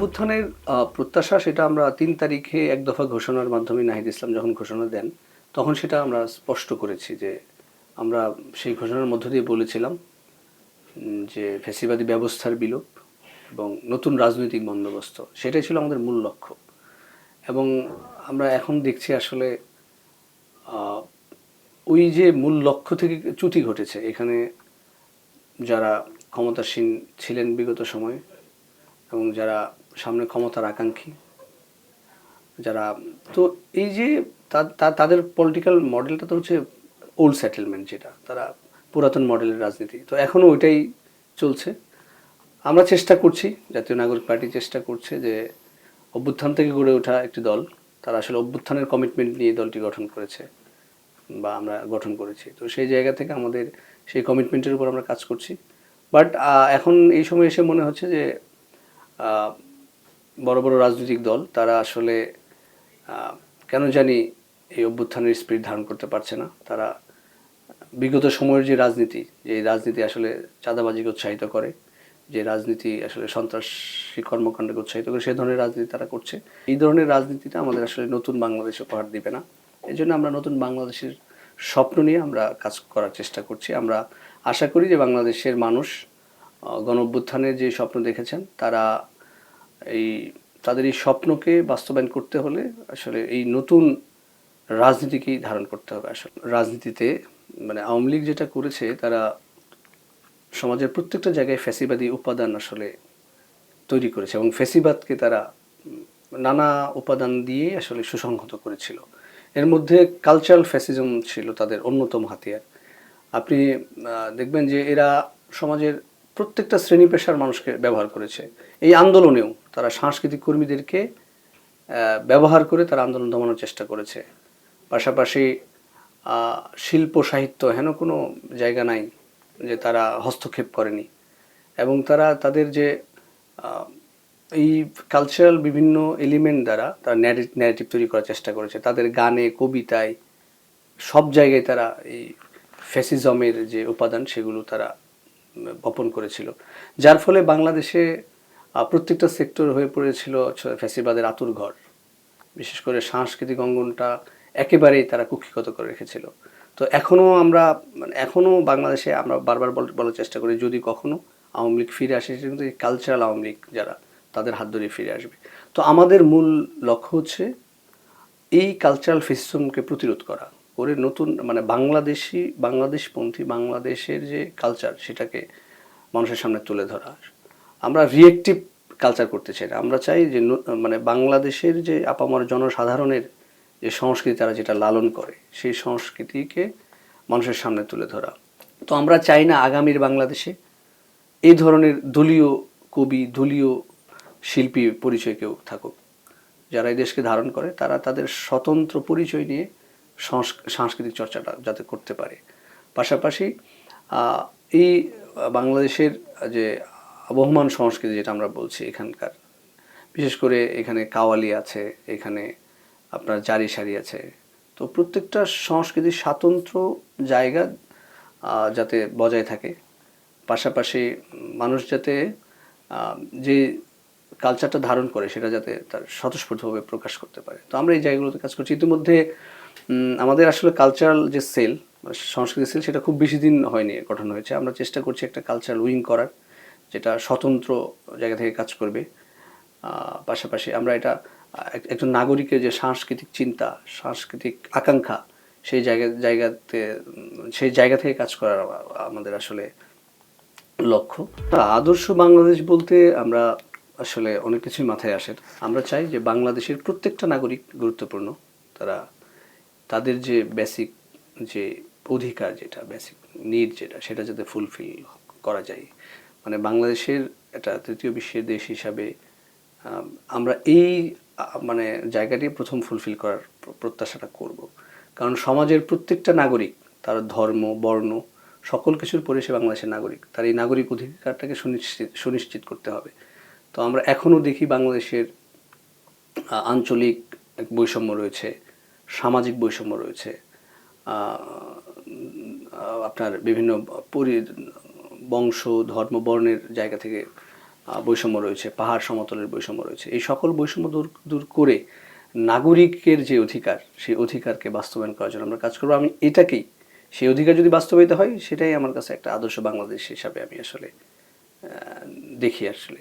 অভ্যুত্থানের প্রত্যাশা সেটা আমরা তিন তারিখে এক দফা ঘোষণার মাধ্যমে নাহিদ ইসলাম যখন ঘোষণা দেন, তখন সেটা আমরা স্পষ্ট করেছি যে আমরা সেই ঘোষণার মধ্য দিয়ে বলেছিলাম যে ফ্যাসিবাদী ব্যবস্থার বিলোপ এবং নতুন রাজনৈতিক বন্দোবস্ত, সেটাই ছিল আমাদের মূল লক্ষ্য। এবং আমরা এখন দেখছি আসলে ওই যে মূল লক্ষ্য থেকে চ্যুতি ঘটেছে, এখানে যারা ক্ষমতাসীন ছিলেন বিগত সময়ে এবং যারা সামনে ক্ষমতার আকাঙ্ক্ষী। যারা, তো এই যে তাদের পলিটিক্যাল মডেলটা তো হচ্ছে ওল্ড সেটেলমেন্ট যেটা, তারা পুরাতন মডেলের রাজনীতি। তো এখনও ওইটাই চলছে। আমরা চেষ্টা করছি, জাতীয় নাগরিক পার্টি চেষ্টা করছে যে অভ্যুত্থান থেকে গড়ে ওঠা একটি দল। তারা আসলে অভ্যুত্থানের কমিটমেন্ট নিয়ে দলটি গঠন করেছে বা আমরা গঠন করেছি। তো সেই জায়গা থেকে আমাদের সেই কমিটমেন্টের উপর আমরা কাজ করছি। বাট এখন এই সময় এসে মনে হচ্ছে যে বড় বড় রাজনৈতিক দল, তারা আসলে কেন জানি এই অভ্যুত্থানের স্পিরিট ধারণ করতে পারছে না। তারা বিগত সময়ের যে রাজনীতি যে রাজনীতি আসলে চাঁদাবাজিকে উৎসাহিত করে, যে রাজনীতি আসলে সন্ত্রাসী কর্মকাণ্ডকে উৎসাহিত করে, সে ধরনের রাজনীতি তারা করছে। এই ধরনের রাজনীতিটা আমাদের আসলে নতুন বাংলাদেশ উপহার দিবে না। এই জন্য আমরা নতুন বাংলাদেশের স্বপ্ন নিয়ে আমরা কাজ করার চেষ্টা করছি। আমরা আশা করি যে বাংলাদেশের মানুষ গণ অভ্যুত্থানের যে স্বপ্ন দেখেছেন, তারা এই তাদের এই স্বপ্নকে বাস্তবায়ন করতে হলে আসলে এই নতুন রাজনীতিকেই ধারণ করতে হবে। আসলে রাজনীতিতে মানে আওয়ামী লীগ যেটা করেছে, তারা সমাজের প্রত্যেকটা জায়গায় ফ্যাসিবাদী উপাদান আসলে তৈরি করেছে এবং ফ্যাসিবাদকে তারা নানা উপাদান দিয়ে আসলে সুসংহত করেছিল। এর মধ্যে কালচারাল ফ্যাসিজম ছিল তাদের অন্যতম হাতিয়ার। আপনি দেখবেন যে এরা সমাজের প্রত্যেকটা শ্রেণি পেশার মানুষকে ব্যবহার করেছে। এই আন্দোলনেও তারা সাংস্কৃতিক কর্মীদেরকে ব্যবহার করে তারা আন্দোলন দমানোর চেষ্টা করেছে। পাশাপাশি শিল্প সাহিত্য হেন কোনো জায়গা নাই যে তারা হস্তক্ষেপ করেনি। এবং তারা তাদের যে এই কালচারাল বিভিন্ন এলিমেন্ট দ্বারা তারা ন্যারেটিভ তৈরি করার চেষ্টা করেছে। তাদের গানে, কবিতায় সব জায়গায় তারা এই ফ্যাসিজমের যে উপাদান সেগুলো তারা বপন করেছিল। যার ফলে বাংলাদেশে প্রত্যেকটা সেক্টর হয়ে পড়েছিল ফ্যাসিবাদের আতুর ঘর। বিশেষ করে সাংস্কৃতিক অঙ্গনটা একেবারেই তারা কুক্ষিগত করে রেখেছিল। তো এখনও আমরা মানে এখনও বাংলাদেশে আমরা বারবার বল- বলার চেষ্টা করি, যদি কখনও আওয়ামী লীগ ফিরে আসে, সেটা কিন্তু কালচারাল আওয়ামী লীগ যারা, তাদের হাত ধরে ফিরে আসবে। তো আমাদের মূল লক্ষ্য হচ্ছে এই কালচারাল ফেসিজমকে প্রতিরোধ করা, করে নতুন মানে বাংলাদেশি, বাংলাদেশপন্থী, বাংলাদেশের যে কালচার সেটাকে মানুষের সামনে তুলে ধরা। আমরা রিয়েক্টিভ কালচার করতে চাই না। আমরা চাই যে মানে বাংলাদেশের যে আপামর জনসাধারণের যে সংস্কৃতি, তারা যেটা লালন করে, সেই সংস্কৃতিকে মানুষের সামনে তুলে ধরা। তো আমরা চাই না আগামীর বাংলাদেশে এই ধরনের দলীয় কবি, দলীয় শিল্পী পরিচয় কেউ থাকুক। যারা এই দেশকে ধারণ করে, তারা তাদের স্বতন্ত্র পরিচয় নিয়ে সংস্ক- সাংস্কৃতিক চর্চাটা যাতে করতে পারে। পাশাপাশি এই বাংলাদেশের যে আবহমান সংস্কৃতি যেটা আমরা বলছি এখানকার। বিশেষ করে এখানে কাওয়ালি আছে, এখানে আপনার জারি সারি আছে। তো প্রত্যেকটা সংস্কৃতির স্বাতন্ত্র জায়গা যাতে বজায় থাকে। পাশাপাশি মানুষ যাতে যে কালচারটা ধারণ করে সেটা যাতে তার স্বতঃস্ফূর্তভাবে প্রকাশ করতে পারে। তো আমরা এই জায়গাগুলোতে কাজ করছি। ইতিমধ্যে আমাদের আসলে কালচারাল যে সেল সংস্কৃতি সেল সেটা খুব বেশি দিন হয়নি, গঠন হয়েছে। আমরা চেষ্টা করছি একটা কালচারাল উইং করার। যেটা স্বতন্ত্র জায়গা থেকে কাজ করবে। পাশাপাশি আমরা এটা এক- একজন নাগরিকের যে সাংস্কৃতিক চিন্তা, সাংস্কৃতিক আকাঙ্ক্ষা, সেই জায়গা, জায়গাতে, সেই জায়গা থেকে কাজ করার আমাদের আসলে লক্ষ্য। আদর্শ বাংলাদেশ বলতে আমরা আসলে অনেক কিছুই মাথায় আসে। আমরা চাই যে বাংলাদেশের প্রত্যেকটা নাগরিক গুরুত্বপূর্ণ। তারা তাদের যে বেসিক যে অধিকার যেটা বেসিক নিড যেটা, সেটা যাতে ফুলফিল করা যায়। মানে বাংলাদেশের একটা তৃতীয় বিশ্বের দেশ হিসাবে আমরা এই মানে জায়গাটি প্রথম ফুলফিল করার প্রত্যাশাটা করব। কারণ সমাজের প্রত্যেকটা নাগরিক, তার ধর্ম, বর্ণ, সকল কিছুর পরে সে বাংলাদেশের নাগরিক। তার এই নাগরিক অধিকারটাকে সুনিশ্চিত সুনিশ্চিত করতে হবে। তো আমরা এখনও দেখি বাংলাদেশের আঞ্চলিক বৈষম্য রয়েছে, সামাজিক বৈষম্য রয়েছে আপনার বিভিন্ন পরি বংশ, ধর্ম, বর্ণের জায়গা থেকে বৈষম্য রয়েছে, পাহাড় সমতলের বৈষম্য রয়েছে। এই সকল বৈষম্য দূর দূর করে নাগরিকের যে অধিকার, সেই অধিকারকে বাস্তবায়ন করার জন্য আমরা কাজ করব। আমি এটাকেই, সেই অধিকার যদি বাস্তবায়িত হয়, সেটাই আমার কাছে একটা আদর্শ বাংলাদেশ হিসাবে আমি আসলে দেখি আসলে।